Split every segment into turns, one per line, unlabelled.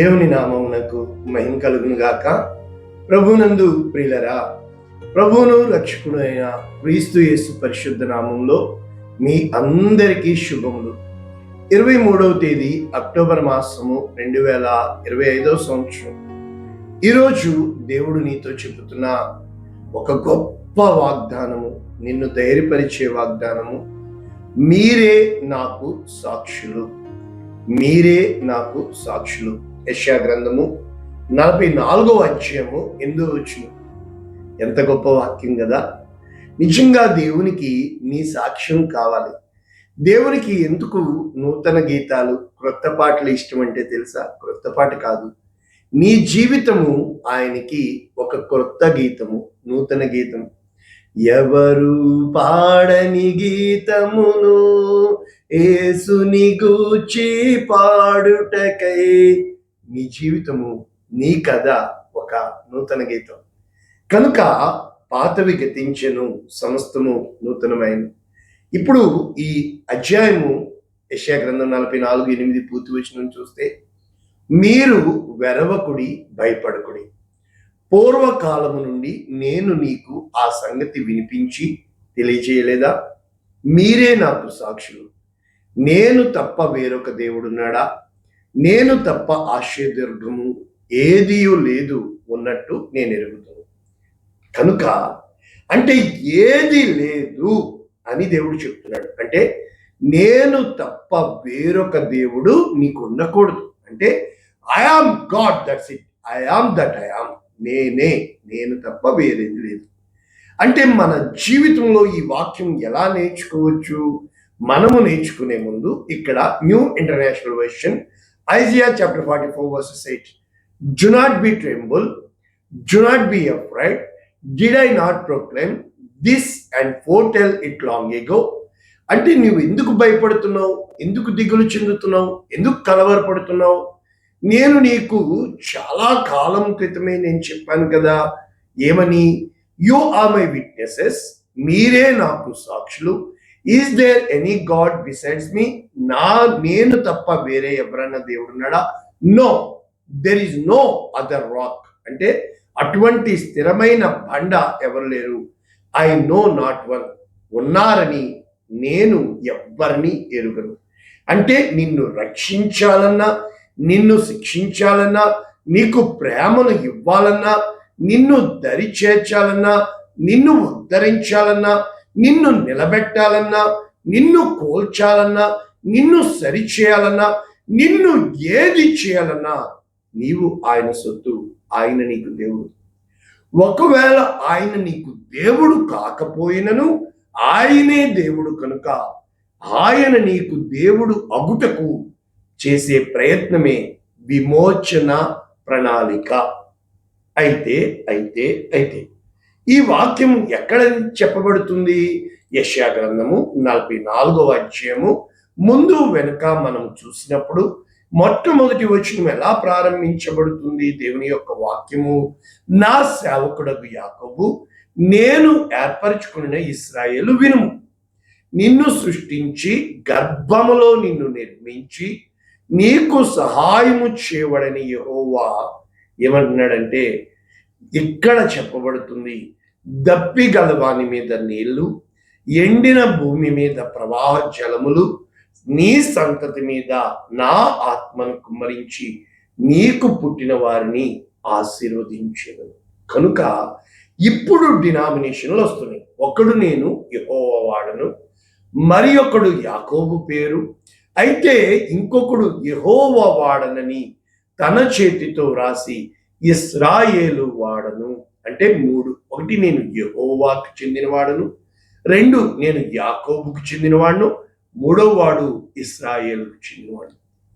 దేవుని నామమునకు మహిమ కలుగును గాక ప్రభునందు ప్రియులరా ప్రభువును రక్షకుడైన క్రీస్తు యేసు పరిశుద్ధ నామంలో మీ అందరికీ శుభములు. ఇరవై మూడవ తేదీ అక్టోబర్ మాసము రెండు వేల ఇరవై ఐదవ సంవత్సరం. ఈరోజు దేవుడు నీతో చెబుతున్న ఒక గొప్ప వాగ్దానము నిన్ను ధైర్యపరిచే వాగ్దానము మీరే నాకు సాక్షులు. మీరే నాకు సాక్షులు. యశా గ్రంథము నలభై నాలుగో అధ్యాయము ఎందుకు వచ్చిన ఎంత గొప్ప వాక్యం కదా. నిజంగా దేవునికి నీ సాక్ష్యం కావాలి. దేవునికి ఎందుకు నూతన గీతాలు క్రొత్త పాటలు ఇష్టం అంటే తెలుసా? క్రొత్త పాట కాదు. నీ జీవితము ఆయనకి ఒక క్రొత్త గీతము నూతన గీతము. ఎవరు పాడని గీతమును ఏసుని గూచి పాడుటకై నీ జీవితము నీ కథ ఒక నూతన గీతం. కనుక పాతవి గతించెను సమస్తము నూతనమైన. ఇప్పుడు ఈ అధ్యాయము యశా గ్రంథం నలభై నాలుగు ఎనిమిది పూర్తి వచ్చిన చూస్తే మీరు వెరవకుడి భయపడకుడి. పూర్వకాలము నుండి నేను నీకు ఆ సంగతి వినిపించి తెలియజేయలేదా? మీరే నాకు సాక్షులు. నేను తప్ప వేరొక దేవుడున్నాడా? నేను తప్ప ఆశ్చర్యదుర్గము ఏదియూ లేదు ఉన్నట్టు నేను ఎరుగుతాను కనుక అంటే ఏది లేదు అని దేవుడు చెప్తున్నాడు. అంటే నేను తప్ప వేరొక దేవుడు నీకు ఉండకూడదు అంటే I God that's it I that I నేనే నేను తప్ప వేరేది లేదు. అంటే మన జీవితంలో ఈ వాక్యం ఎలా నేర్చుకోవచ్చు? మనము నేర్చుకునే ముందు ఇక్కడ new international version Isaiah chapter forty four verses eight do not be tremble do not be afraid did I not proclaim this and foretell it long ago అంటే నువ్వు ఎందుకు భయపడుతున్నావు? ఎందుకు దిగులు చెందుతున్నావు? ఎందుకు కలవరపడుతున్నావు? నేను నీకు చాలా కాలం క్రితమే నేను చెప్పాను కదా. ఏమని? యు ఆర్ మై విట్నెసెస్ మీరే నాకు సాక్షులు. Is there any God besides me నా నేను తప్ప వేరే ఎవరన్నా దేవుడు ఉన్నాడా? No there is no other rock అంటే అటువంటి స్థిరమైన బండ ఎవరు లేరు? ఐ నో నాట్ వన్ ఉన్నారని నేను ఎవ్వరిని ఎరుగను. అంటే నిన్ను రక్షించాలన్నా నిన్ను శిక్షించాలన్నా నీకు ప్రేమను ఇవ్వాలన్నా నిన్ను దరి చేర్చాలన్నా నిన్ను ఉద్ధరించాలన్నా నిన్ను నిలబెట్టాలన్నా నిన్ను కోల్చాలన్నా నిన్ను సరిచేయాలన్నా నిన్ను ఏది చేయాలన్నా నీవు ఆయన సొత్తు ఆయన నీకు దేవుడు. ఒకవేళ ఆయన నీకు దేవుడు కాకపోయినను ఆయనే దేవుడు కనుక ఆయన నీకు దేవుడు అగుటకు చేసే ప్రయత్నమే విమోచన ప్రణాళిక. అయితే అయితే అయితే. ఈ వాక్యం ఎక్కడ చెప్పబడుతుంది? యశ్యా గ్రంథము నలభై నాలుగవ అధ్యాయము. ముందు వెనుక మనం చూసినప్పుడు మొట్టమొదటి వచనం ఎలా ప్రారంభించబడుతుంది? దేవుని యొక్క వాక్యము. నా సేవకుడకు యాకబు నేను ఏర్పరచుకున్న ఇస్రాయేలు వినుము. నిన్ను సృష్టించి గర్భములో నిన్ను నిర్మించి నీకు సహాయము చేయవడని యహోవా ఏమంటున్నాడంటే ఇక్కడ చెప్పబడుతుంది దప్పి గలవాని మీద నీళ్ళు ఎండిన భూమి మీద ప్రవాహ జలములు నీ సంతతి మీద నా ఆత్మను కుమ్మరించి నీకు పుట్టిన వారిని ఆశీర్వదించను. కనుక ఇప్పుడు డినామినేషన్లు వస్తున్నాయి. ఒకడు నేను యహోవాడను మరి ఒకడు యాకోబు పేరు. అయితే ఇంకొకడు యహోవాడనని తన చేతితో వ్రాసి ఇస్రాయేలు వాడను. అంటే మూడు. ఒకటి నేను యెహోవాకు చెందినవాడను. రెండు నేను యాకోబుకు చెందినవాడును. మూడవ వాడు ఇస్రాయేలుకు చెందినవాడు.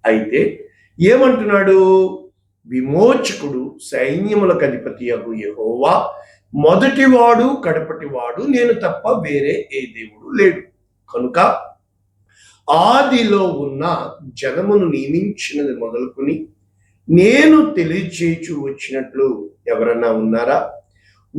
అయితే ఏమంటున్నాడు? విమోచకుడు సైన్యములకు అధిపతి అగు యెహోవా మొదటివాడు కడపటివాడు నేను తప్ప వేరే ఏ దేవుడు లేడు. కనుక ఆదిలో ఉన్న జనమును నియమించినది మొదలుకొని నేను తెలియచేయచు వచ్చినట్లు ఎవరన్నా ఉన్నారా?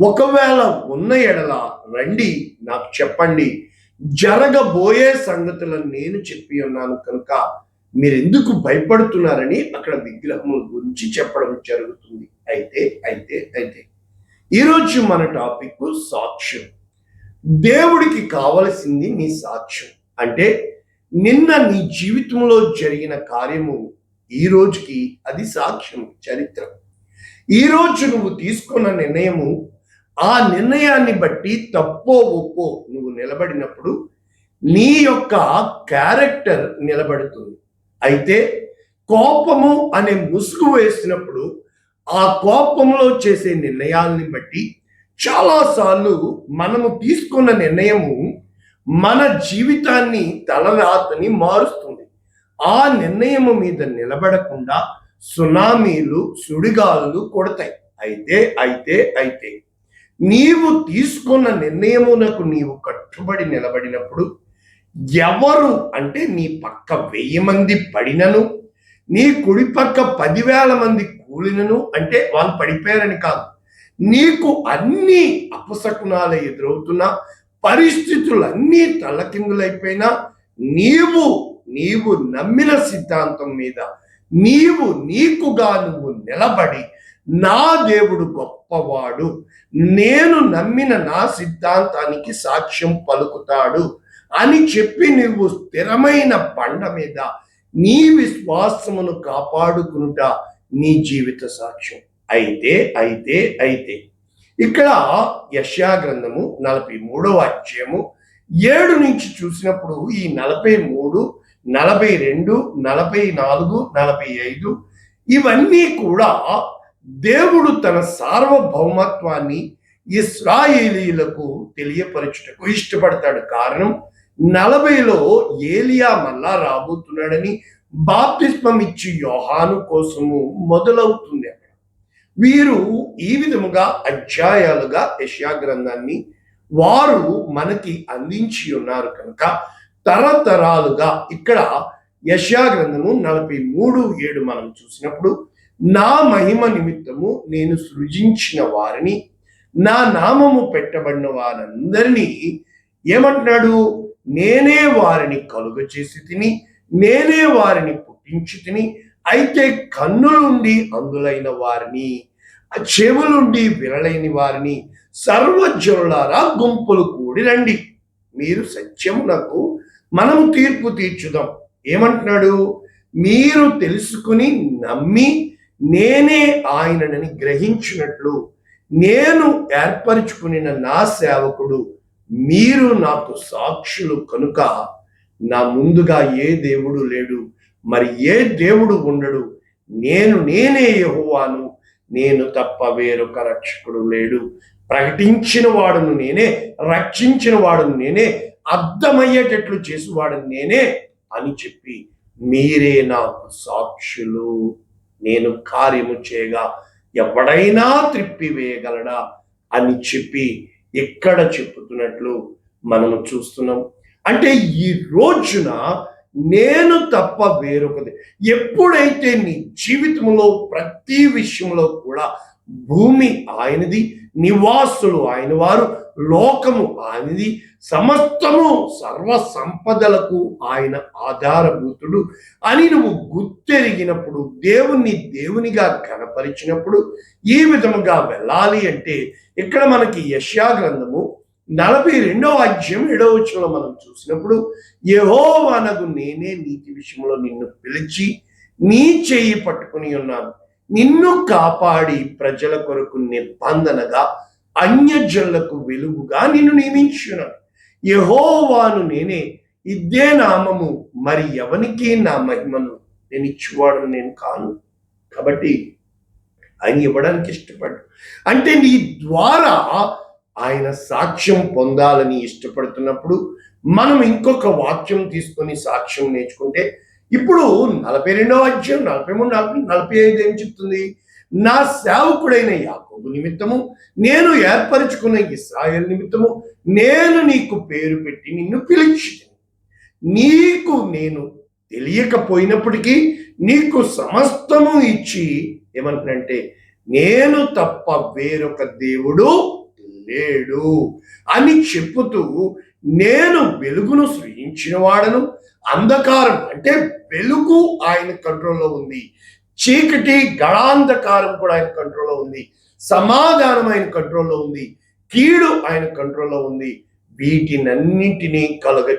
ఒకవేళ ఉన్న ఎడల రండి నాకు చెప్పండి. జరగబోయే సంగతులను నేను చెప్పి ఉన్నాను కనుక మీరు ఎందుకు భయపడుతున్నారని అక్కడ విగ్రహముల గురించి చెప్పడం జరుగుతుంది. అయితే అయితే అయితే. ఈరోజు మన టాపిక్ సాక్ష్యం. దేవుడికి కావలసింది నీ సాక్ష్యం. అంటే నిన్న నీ జీవితంలో జరిగిన కార్యము ఈ రోజుకి అది సాక్ష్యం చరిత్ర. ఈ రోజు నువ్వు తీసుకున్న నిర్ణయము ఆ నిర్ణయాన్ని బట్టి తప్పో ఒప్పో నువ్వు నిలబడినప్పుడు నీ యొక్క క్యారెక్టర్ నిలబడుతుంది. అయితే కోపము అనే ముసుగు వేసినప్పుడు ఆ కోపంలో చేసే నిర్ణయాల్ని బట్టి చాలాసార్లు మనము తీసుకున్న నిర్ణయము మన జీవితాన్ని తలరాతని మారుస్తుంది. ఆ నిర్ణయము మీద నిలబడకుండా సునామీలు సుడిగాలు కొడతాయి. అయితే అయితే అయితే నీవు తీసుకున్న నిర్ణయమునకు నీవు కట్టుబడి నిలబడినప్పుడు ఎవరు అంటే నీ పక్క వెయ్యి మంది పడినను నీ కుడి పక్క పదివేల మంది కూలినను అంటే వాళ్ళు పడిపోయారని కాదు. నీకు అన్ని అపశకునాలు ఎదురవుతున్నా పరిస్థితులన్నీ తలకిందులైపోయినా నీవు నీవు నమ్మిన సిద్ధాంతం మీద నీవు నీకుగా నువ్వు నిలబడి నా దేవుడు గొప్పవాడు. నేను నమ్మిన నా సిద్ధాంతానికి సాక్ష్యం పలుకుతాడు అని చెప్పి నువ్వు స్థిరమైన బండ మీద నీ విశ్వాసమును కాపాడుకునుట నీ జీవిత సాక్ష్యం. అయితే అయితే అయితే. ఇక్కడ యశా గ్రంథము నలభై మూడవ అధ్యాయము ఏడు నుంచి చూసినప్పుడు ఈ నలభై మూడు నలభై రెండు నలభై నాలుగు నలభై ఐదు ఇవన్నీ కూడా దేవుడు తన సార్వభౌమత్వాన్ని ఇస్రాయేలీలకు తెలియపరచుటకు ఇష్టపడతాడు. కారణం నలభైలో ఏలియా మళ్ళా రాబోతున్నాడని బాప్తిస్మం ఇచ్చి యోహాను కోసము మొదలవుతుంది అక్కడ. వీరు ఈ విధముగా అధ్యాయాలుగా యశ్యా గ్రంథాన్ని వారు మనకి అందించి ఉన్నారు కనుక తరతరాలుగా ఇక్కడ యశా గ్రంథము నలభై మూడు ఏడు మనం చూసినప్పుడు నా మహిమ నిమిత్తము నేను సృజించిన వారిని నా నామము పెట్టబడిన వారందరినీ ఏమంటున్నాడు? నేనే వారిని కలుగ చేసి తిని నేనే వారిని పుట్టించి తిని అయితే కన్నులుండి అందులైన వారిని చెవులుండి విరలైన వారిని సర్వజనులారా గుంపులు కూడి రండి. మీరు సత్యమునకు మనము తీర్పు తీర్చుదాం. ఏమంటున్నాడు? మీరు తెలుసుకుని నమ్మి నేనే ఆయనని గ్రహించినట్లు నేను ఏర్పరచుకుని నా సేవకుడు మీరు నాకు సాక్షులు కనుక నా ముందుగా ఏ దేవుడు లేడు మరి ఏ దేవుడు ఉండడు నేను నేనే యహోవాను నేను తప్ప వేరొక రక్షకుడు లేడు. ప్రకటించిన వాడును నేనే రక్షించిన వాడును నేనే అర్థమయ్యేటట్లు చేసేవాడు నేనే అని చెప్పి మీరే నాకు సాక్షులు. నేను కార్యము చేయగా ఎవడైనా త్రిప్పివేయగలడా అని చెప్పి ఎక్కడ చెప్పుతున్నట్లు మనము చూస్తున్నాం. అంటే ఈ రోజున నేను తప్ప వేరొకది ఎప్పుడైతే నీ జీవితంలో ప్రతి విషయంలో కూడా భూమి ఆయనది నివాసులు ఆయన వారు లోకము ఆయనది సమస్తము సర్వ సంపదలకు ఆయన ఆధారభూతుడు. అని నువ్వు గుర్తెరిగినప్పుడు దేవుణ్ణి దేవునిగా కనపరిచినప్పుడు ఈ విధముగా వెళ్ళాలి అంటే ఇక్కడ మనకి యశ్యా గ్రంథము నలభై రెండవ అధ్యాయం ఏడవ వచనంలో మనం చూసినప్పుడు యెహోవానగు నేనే నీతి విషయంలో నిన్ను పిలిచి నీ చేయి పట్టుకుని ఉన్నాను. నిన్ను కాపాడి ప్రజల కొరకు నిబంధనగా అన్యజనులకు వెలుగుగా నిన్ను నియమించున్నాను యహోవాను నేనే. ఇదే నామము. మరి ఎవనికి నా మహిమను? నేను ఇచ్చేవాడు నేను కాను. కాబట్టి ఆయన ఇవ్వడానికి ఇష్టపడ్డు. అంటే నీ ద్వారా ఆయన సాక్ష్యం పొందాలని ఇష్టపడుతున్నప్పుడు మనం ఇంకొక వాక్యం తీసుకొని సాక్ష్యం నేర్చుకుంటే ఇప్పుడు నలభై రెండవ అధ్యాయం నలభై మూడు నలభై నలభై ఐదు ఏం చెప్తుంది? నా సేవకుడైన యాకోబు నిమిత్తము నేను ఏర్పరచుకున్న ఇస్రాయల్ నిమిత్తము నేను నీకు పేరు పెట్టి నిన్ను పిలిచి నీకు నేను తెలియకపోయినప్పటికీ నీకు సమస్తము ఇచ్చి ఏమంటున్నంటే నేను తప్ప వేరొక దేవుడు లేడు అని చెప్పుతూ నేను వెలుగును సృజించిన వాడను అంధకారం అంటే వెలుగు ఆయన కంట్రోల్లో ఉంది. చీకటి గళాంధకారం కూడా ఆయన కంట్రోల్లో ఉంది. సమాధానం ఆయన కంట్రోల్లో ఉంది. కీడు ఆయన కంట్రోల్లో ఉంది. వీటినన్నింటినీ కలగ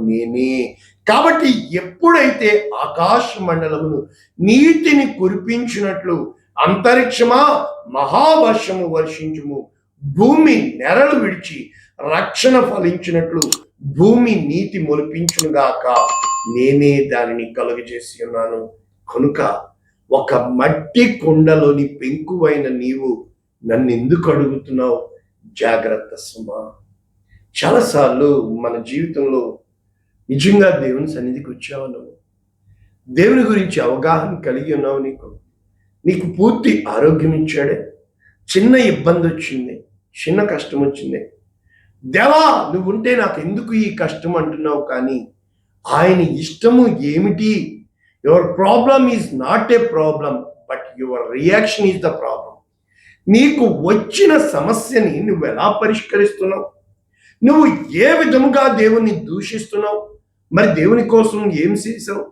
నేనే. కాబట్టి ఎప్పుడైతే ఆకాశ మండలమును నీటిని కురిపించినట్లు అంతరిక్షమా మహావర్షము వర్షించుము భూమి నెరలు విడిచి రక్షణ ఫలించినట్లు భూమి నీతి మొలిపించునుగాక నేనే దానిని కలుగజేసి ఉన్నాను. కనుక ఒక మట్టి కుండలోని పెంకువైన నీవు నన్ను ఎందుకు అడుగుతున్నావు? జాగ్రత్త సుమా. చాలాసార్లు మన జీవితంలో నిజంగా దేవుని సన్నిధికి వచ్చావు నువ్వు? దేవుని గురించి అవగాహన కలిగి ఉన్నావు నీకు? నీకు పూర్తి ఆరోగ్యం ఇచ్చాడే? చిన్న ఇబ్బంది వచ్చింది చిన్న కష్టం వచ్చింది. దేవా నువ్వు ఉంటే నాకు ఎందుకు ఈ కష్టం అంటున్నావు కానీ ఆయన ఇష్టము ఏమిటి? Your problem is not a problem but your reaction is the problem నీకు వచ్చిన సమస్యని నువ్వు ఎలా పరిష్కరిస్తున్నావు? నువ్వు ఏ విధముగా దేవుణ్ణి దూషిస్తున్నావు? మరి దేవుని కోసం ఏం చేసావు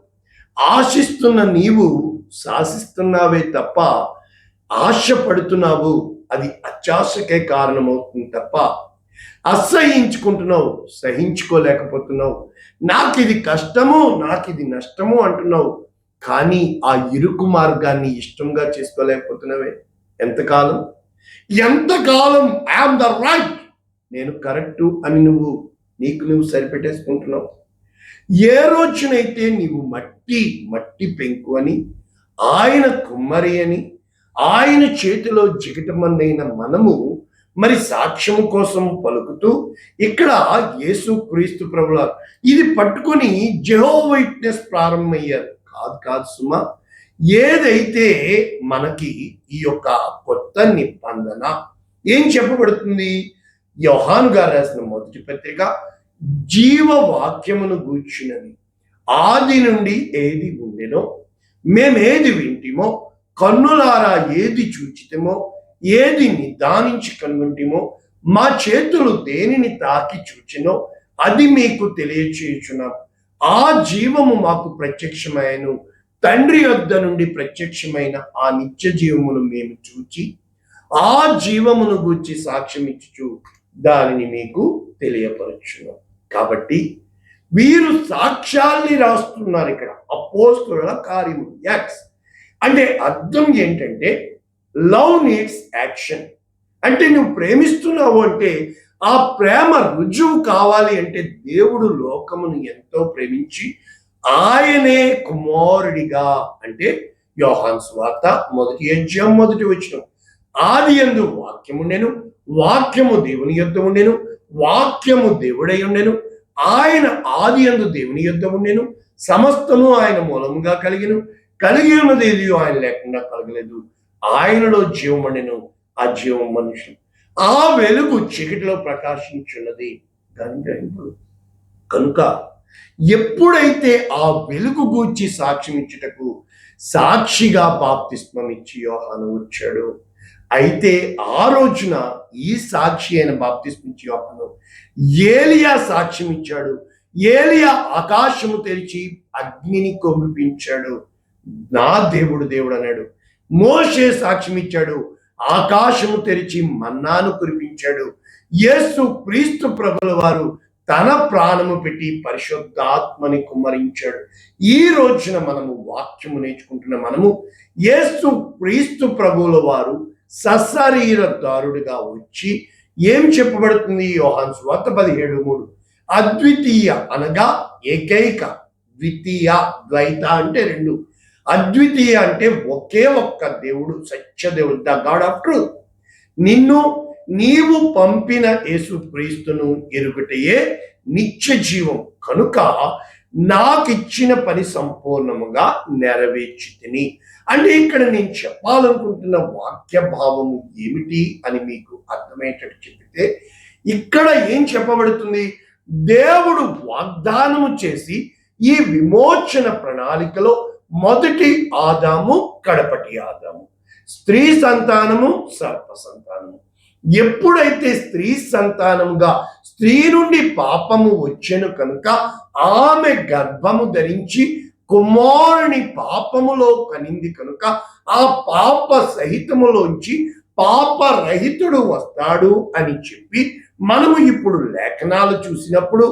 ఆశిస్తున్న నీవు శాసిస్తున్నావే తప్ప ఆశపడుతున్నావు అది అత్యాశకే కారణమవుతుంది తప్ప అసహించుకుంటున్నావు సహించుకోలేకపోతున్నావు. నాకు ఇది కష్టము నాకు ఇది నష్టము అంటున్నావు. కానీ ఆ ఇరుకు మార్గాన్ని ఇష్టంగా చేసుకోలేకపోతున్నావే. ఎంతకాలం? ఎంతకాలం? ఐఎమ్ ద రైట్ నేను కరెక్టు అని నువ్వు నీకు నువ్వు సరిపెట్టేసుకుంటున్నావు. ఏ రోజునైతే నీవు మట్టి మట్టి పెంకు అని ఆయన కుమ్మరి అని ఆయన చేతిలో జిగటమన్నైన మనము మరి సాక్ష్యము కోసం పలుకుతూ ఇక్కడ యేసు క్రీస్తు ప్రభుల ఇది పట్టుకొని జెహో వైట్నెస్ ప్రారంభమయ్యారు. కాదు కాదు సుమా ఏదైతే మనకి ఈ యొక్క కొత్త నిబంధన ఏం చెప్పబడుతుంది? యోహాను గారు రాసిన మొదటి పత్రిక జీవవాక్యమును గూర్చినది. ఆది నుండి ఏది ఉండెనో మేమేది వింటిమో కన్నులారా ఏది చూచితమో ఏది నిదానించి కనుగొంటిమో మా చేతులు దేనిని తాకి చూచినో అది మీకు తెలియచేయుచున్నాం. ఆ జీవము మాకు ప్రత్యక్షమైనను తండ్రి యొద్ద నుండి ప్రత్యక్షమైన ఆ నిత్య జీవమును మేము చూచి ఆ జీవమును గూర్చి సాక్ష్యం ఇచ్చుచు దానిని మీకు తెలియపరచును. కాబట్టి వీరు సాక్ష్యాల్ని రాస్తున్నారు ఇక్కడ. అపోస్తుల కార్యము. యాక్స్ అంటే అర్థం ఏంటంటే లవ్ నీడ్స్ యాక్షన్. అంటే నువ్వు ప్రేమిస్తున్నావు అంటే ఆ ప్రేమ రుజువు కావాలి అంటే దేవుడు లోకమును ఎంతో ప్రేమించి ఆయనే కుమారుడిగా అంటే యోహాన్ స్వార్త మొదటి అధ్యాయం మొదటి వచ్చిన ఆది ఎందు వాక్యము వాక్యము దేవుని యొద్ద ఉండెను వాక్యము దేవుడై ఉండెను. ఆయన ఆది ఎందు దేవుని యొద్ద ఉండెను సమస్తము ఆయన మూలముగా కలిగిను. కలిగి ఉన్నది ఏది? ఆయన లేకుండా కలగలేదు. ఆయనలో జీవం ఆ జీవం మనుషులు. ఆ వెలుగు చీకటిలో ప్రకాశించున్నది. దాని కనుక ఎప్పుడైతే ఆ వెలుగు గూర్చి సాక్ష్యం ఇచ్చుటకు సాక్షిగా బాప్తిస్మమిచ్చి యోహాను వచ్చాడు అయితే ఆ రోజున ఈ సాక్షి అయిన బాప్తిస్మించి యోహాను ఏలియా సాక్ష్యం ఇచ్చాడు. ఏలియా ఆకాశము తెరిచి అగ్నిని కొమ్మిపించాడు. నా దేవుడు దేవుడు అన్నాడు. మోషే సాక్ష్యం ఇచ్చాడు. ఆకాశము తెరిచి మన్నాను కురిపించాడు. యేసు క్రీస్తు ప్రభుల వారు తన ప్రాణము పెట్టి పరిశుద్ధాత్మని కుమ్మరించాడు. ఈ రోజున మనము వాక్యము నేర్చుకుంటున్న మనము యేసు క్రీస్తు ప్రభువుల వారు సశరీరదారుడిగా వచ్చి ఏం చెప్పబడుతుంది? యోహాన్ స్వాత పదిహేడు మూడు. అద్వితీయ అనగా ఏకైక ద్వితీయ ద్వైత అంటే రెండు. అద్వితీయ అంటే ఒకే ఒక్క దేవుడు సత్య దేవుడు ద గాడ్ ఆఫ్ ట్రూత్. నిన్ను నీవు పంపిన యేసు క్రీస్తును ఎరుగుటయే నిత్య జీవం. కనుక నాకిచ్చిన పని సంపూర్ణముగా నెరవేర్చి తిని అంటే ఇక్కడ నేను చెప్పాలనుకుంటున్న వాక్య భావము ఏమిటి అని మీకు అర్థమయ్యేటట్టు చెబితే ఇక్కడ ఏం చెప్పబడుతుంది? దేవుడు వాగ్దానము చేసి ఈ విమోచన ప్రణాళికలో మొదటి ఆదాము కడపటి ఆదాము. స్త్రీ సంతానము సర్ప సంతానము. ఎప్పుడైతే స్త్రీ సంతానముగా స్త్రీ నుండి పాపము వచ్చెను కనుక ఆమె గర్భము ధరించి కుమారుని పాపములో కనింది కనుక ఆ పాప సహితములోంచి పాపరహితుడు వస్తాడు అని చెప్పి మనము ఇప్పుడు లేఖనాలు చూసినప్పుడు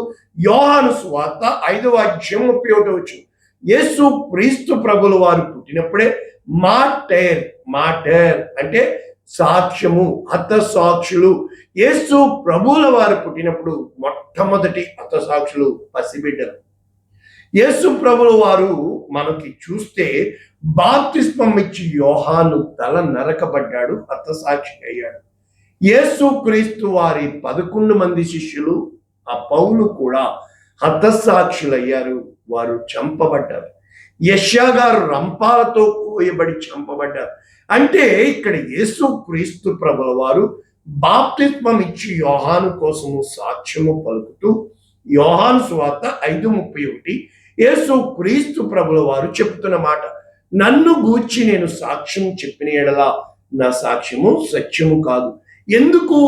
యోహాను స్వార్త ఐదవ అధ్యయం ముప్పై ఒకటి వచ్చింది యేసు క్రీస్తు ప్రభుల వారు పుట్టినప్పుడే మాటేర్ మాటేర్ అంటే సాక్ష్యము హత సాక్షులు యేసు ప్రభువుల వారు పుట్టినప్పుడు మొట్టమొదటి హత సాక్షులు పసిబిడ్డలు. యేసు ప్రభుల వారు మనకి చూస్తే బాప్తిస్మం ఇచ్చి యోహాను తల నరకబడ్డాడు హతసాక్షి అయ్యాడు. యేసు క్రీస్తు వారి పదకొండు మంది శిష్యులు ఆ పౌలు కూడా హతసాక్షులయ్యారు వారు చంపబడ్డారు. యష్యా గారు రంపాలతో కోయబడి చంపబడ్డారు. అంటే ఇక్కడ యేసు క్రీస్తు ప్రభుల వారు ఇచ్చి యోహాను కోసము సాక్ష్యము పలుకుతూ యోహాను స్వార్త ఐదు ముప్పై ఒకటి యేసు క్రీస్తు ప్రభుల వారు చెప్తున్న మాట నన్ను గూర్చి నేను సాక్ష్యం చెప్పిన ఎడలా నా సాక్ష్యము సత్యము కాదు. ఎందుకు?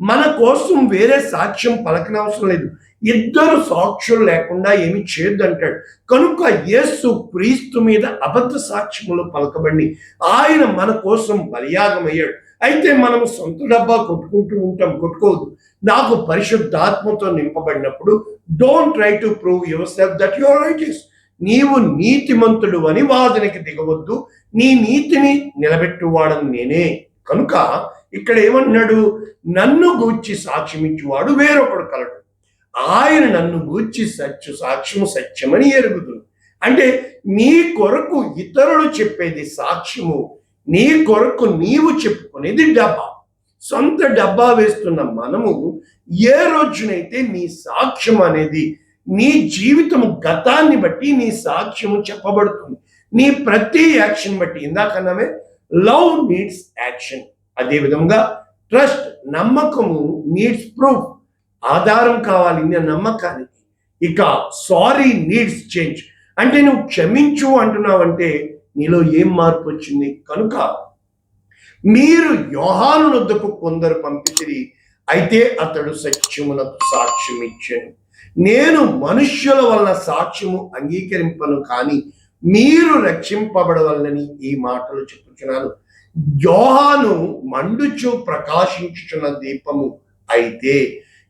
మన కోసం వేరే సాక్ష్యం పలకనవసరం లేదు. ఇద్దరు సాక్షులు లేకుండా ఏమి చేయొద్దంటాడు. కనుక యేసు క్రీస్తు మీద అబద్ధ సాక్ష్యములు పలకబడి ఆయన మన కోసం బలియాగమయ్యాడు. అయితే మనం సొంత డబ్బా కొట్టుకుంటూ ఉంటాం కొట్టుకోవద్దు. నాకు పరిశుద్ధాత్మతో నింపబడినప్పుడు don't try to prove yourself that your right is నీవు నీతిమంతుడు అని వాదనకి దిగవద్దు. నీ నీతిని నిలబెట్టువాడని నేనే. కనుక ఇక్కడ ఏమన్నాడు? నన్ను గూర్చి సాక్ష్యం వేరొకడు కలడు. ఆయన నన్ను గూర్చి సత్య సాక్ష్యము సత్యమని ఎరుగుతుంది అంటే నీ కొరకు ఇతరులు చెప్పేది సాక్ష్యము నీ కొరకు నీవు చెప్పుకునేది డబ్బా. సొంత డబ్బా వేస్తున్న మనము ఏ రోజునైతే నీ సాక్ష్యం అనేది నీ జీవితము గతాన్ని బట్టి నీ సాక్ష్యము చెప్పబడుతుంది. నీ ప్రతి యాక్షన్ బట్టి ఇందాకన్నామే లవ్ నీడ్స్ యాక్షన్. అదేవిధంగా ట్రస్ట్ నమ్మకము నీడ్స్ ప్రూఫ్. ఆధారం కావాలి నీ నమ్మకానికి ఇక సారీ నీడ్స్ చేంజ్ అంటే నువ్వు క్షమించు అంటున్నావంటే నీలో ఏం మార్పు వచ్చింది? కనుక మీరు యోహాను వద్దకు కొందరు పంపితిరి అయితే అతడు సత్యమునకు సాక్ష్యం ఇచ్చాను నేను మనుష్యుల వల్ల సాక్ష్యము అంగీకరింపను కానీ మీరు రక్షింపబడవల్లని ఈ మాటలు చెప్పుచున్నాను. యోహాను మండుచు ప్రకాశించుచున్న దీపము అయితే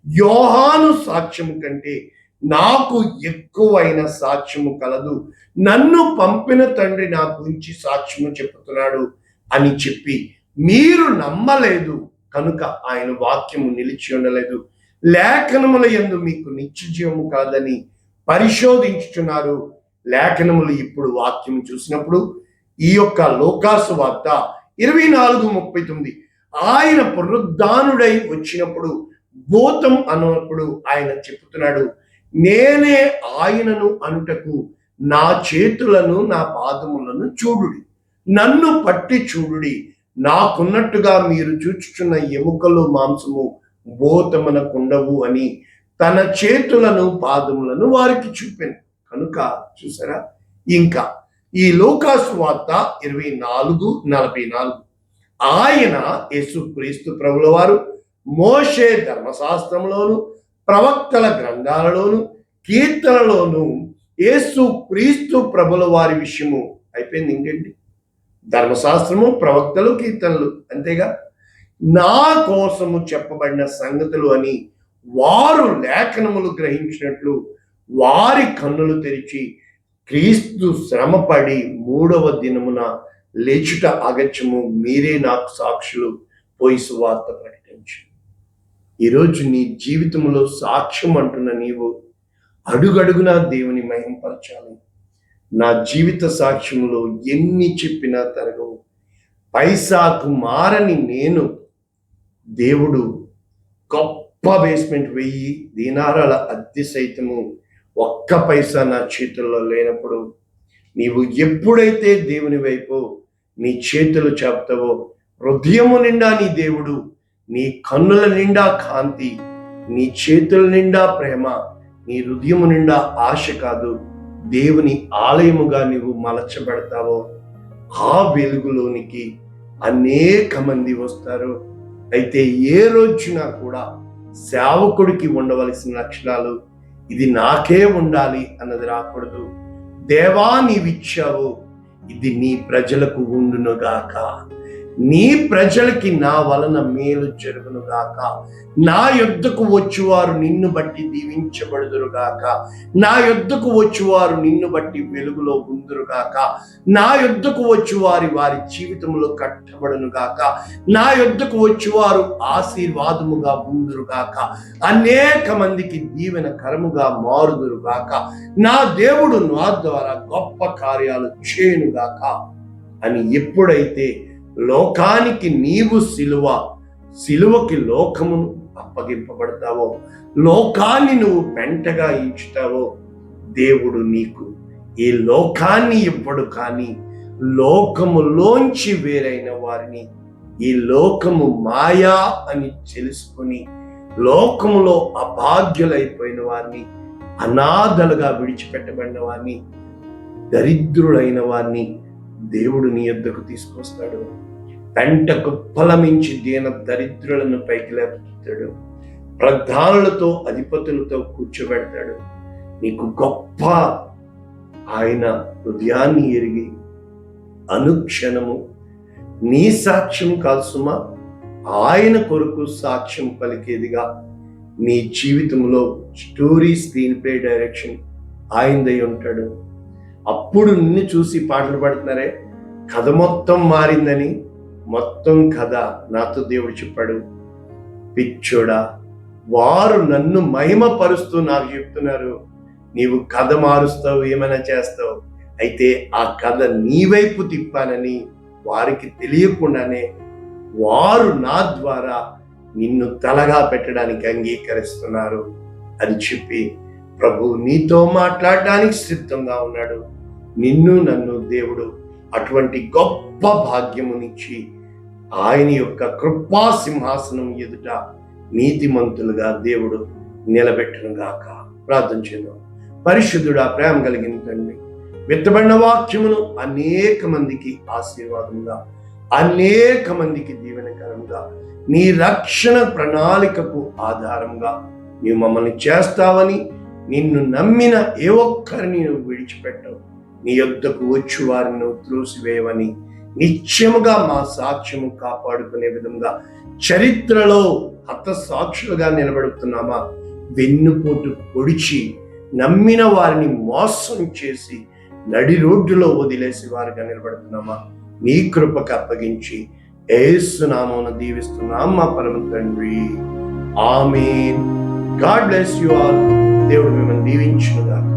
యోహాను సాక్ష్యము కంటే నాకు ఎక్కువైన సాక్ష్యము కలదు. నన్ను పంపిన తండ్రి నా గురించి సాక్ష్యము చెప్తున్నాడు అని చెప్పి మీరు నమ్మలేదు. కనుక ఆయన వాక్యము నిలిచి ఉండలేదు. లేఖనముల ఎందు మీకు నిత్యజీవము కాదని పరిశోధించుచున్నారు. లేఖనములు ఇప్పుడు వాక్యం చూసినప్పుడు ఈ యొక్క లోకాసు వార్త ఇరవై నాలుగు ముప్పై తొమ్మిది. ఆయన పునరుద్ధానుడై వచ్చినప్పుడు భూతం అన్నప్పుడు ఆయన చెప్తున్నాడు నేనే ఆయనను అనుటకు నా చేతులను నా పాదములను చూడుడి. నన్ను పట్టి చూడుడి. నాకున్నట్టుగా మీరు చూచుచున్న ఎముకలు మాంసము బోతమనకుండవు అని తన చేతులను పాదములను వారికి చూపాను. కనుక చూసారా? ఇంకా ఈ లోకాసు వార్త ఇరవై నాలుగు నలభై నాలుగు. ఆయన యేసు క్రీస్తు ప్రభుల వారు మోషే ధర్మశాస్త్రంలోను ప్రవక్తల గ్రంథాలలోను కీర్తనలోను యేసు క్రీస్తు ప్రభుల వారి విషయము. అయిపోయింది ఇంకేంటి? ధర్మశాస్త్రము ప్రవక్తలు కీర్తనలు అంతేగా? నా కోసము చెప్పబడిన సంగతులు అని వారు లేఖనములు గ్రహించినట్లు వారి కన్నులు తెరిచి క్రీస్తు శ్రమపడి మూడవ దినమున లేచుట అగత్యము మీరే నాకు సాక్షులు పోయి సువార్త ప్రకటించు. ఈరోజు నీ జీవితంలో సాక్ష్యం అంటున్న నీవు అడుగడుగునా దేవుని మహింపరచాలి. నా జీవిత సాక్ష్యంలో ఎన్ని చెప్పినా తరగవు. పైసాకు మారని నేను దేవుడు గొప్ప బేస్మెంట్ వెయ్యి దీనారాల అద్దె సైతము ఒక్క పైసా నా చేతుల్లో లేనప్పుడు నీవు ఎప్పుడైతే దేవుని వైపు నీ చేతులు చాపుతావో హృదయము నిండా నీ దేవుడు నీ కన్నుల నిండా కాంతి నీ చేతుల నిండా ప్రేమ నీ హృదయము నిండా ఆశ కాదు. దేవుని ఆలయముగా నీవు మలచబడతావో ఆ వెలుగులోనికి అనేక మంది వస్తారు. అయితే ఏ రోజున కూడా సేవకుడికి ఉండవలసిన లక్షణాలు ఇది నాకే ఉండాలి అన్నది రాకూడదు. దేవా నీవిచ్చావు ఇది నీ ప్రజలకు ఉండునుగాక. నీ ప్రజలకి నా వలన మేలు జరుగునుగాక. నా యొద్దకు వచ్చువారు నిన్ను బట్టి దీవించబడుదురుగాక. నా యొద్దకు వచ్చువారు నిన్ను బట్టి వెలుగులో ఉందురుగాక. నా యొద్దకు వచ్చువారి వారి జీవితంలో కట్టబడునుగాక. నా యొద్దకు వచ్చువారు ఆశీర్వాదముగా ఉందురుగాక. అనేక మందికి దీవెన కరముగా మారుదురుగాక. నా దేవుడు నా ద్వారా గొప్ప కార్యాలు చేయునుగాక అని ఎప్పుడైతే లోకానికి నీవు సిలువ సిలువకి లోకమును అప్పగింపబడతావో లోకాన్ని నువ్వు పెంటగా ఇచ్చుతావో దేవుడు నీకు ఈ లోకాన్ని ఇవ్వడు కానీ లోకములోంచి వేరైన వారిని ఈ లోకము మాయా అని తెలుసుకుని లోకములో అభాగ్యులైపోయిన వారిని అనాథలుగా విడిచిపెట్టబడిన వారిని దరిద్రులైన వారిని దేవుడు నీ యొద్దకు తీసుకొస్తాడు. పెంటకు ఫలమించి దీన దరిద్రులను పైకి లేపుతాడు. ప్రధానులతో అధిపతులతో కూర్చోబెడతాడు. నీకు గొప్ప ఆయన హృదయాన్ని ఎరిగి అనుక్షణము నీ సాక్ష్యం కాల్సుమా ఆయన కొరకు సాక్ష్యం పలికేదిగా నీ జీవితంలో స్టోరీ స్క్రీన్ ప్లే డైరెక్షన్ ఆయనదై ఉంటాడు. అప్పుడు నిన్ను చూసి పాటలు పాడుతున్నారే కథ మొత్తం మారిందని మొత్తం కథ నాతో దేవుడు చెప్పాడు. పిచ్చోడా వారు నన్ను మహిమపరుస్తూ నాకు చెప్తున్నారు. నీవు కథ మారుస్తావు ఏమైనా చేస్తావు. అయితే ఆ కథ నీ వైపు తిప్పానని వారికి తెలియకుండానే వారు నా ద్వారా నిన్ను తలగా పెట్టడానికి అంగీకరిస్తున్నారు అని చెప్పి ప్రభు నీతో మాట్లాడడానికి సిద్ధంగా ఉన్నాడు. నిన్ను నన్ను దేవుడు అటువంటి గొప్ప భాగ్యమునిచ్చి ఆయన యొక్క కృపా సింహాసనం ఎదుట నీతిమంతులుగా దేవుడు నిలబెట్టునుగాక. ప్రార్థన చేద్దాం. పరిశుద్ధుడా ప్రేమ కలిగిన తండ్రి విత్తబడిన వాక్యమును అనేక మందికి ఆశీర్వాదంగా అనేక మందికి దీవెనకరంగా నీ రక్షణ ప్రణాళికకు ఆధారంగా నీవు మమ్మల్ని చేస్తావని నిన్ను నమ్మిన ఏ ఒక్కరిని నువ్వు విడిచిపెట్టవు. నీ యొద్దకు వచ్చి వారిని నువ్వు నిత్యముగా మా సాక్ష్యము కాపాడుకునే విధంగా చరిత్రలో హత సాక్షులుగా నిలబడుతున్నామా? వెన్నుపోటు పొడిచి నమ్మిన వారిని మోసం చేసి నడి రోడ్డులో వదిలేసి వారిగా నిలబడుతున్నామా? నీ కృపకు అప్పగించి ఏసునామం దీవిస్తున్నాం మా పరమ తండ్రి. Amen. God bless you all. దేవుడు మిమ్మల్ని దీవించుగాక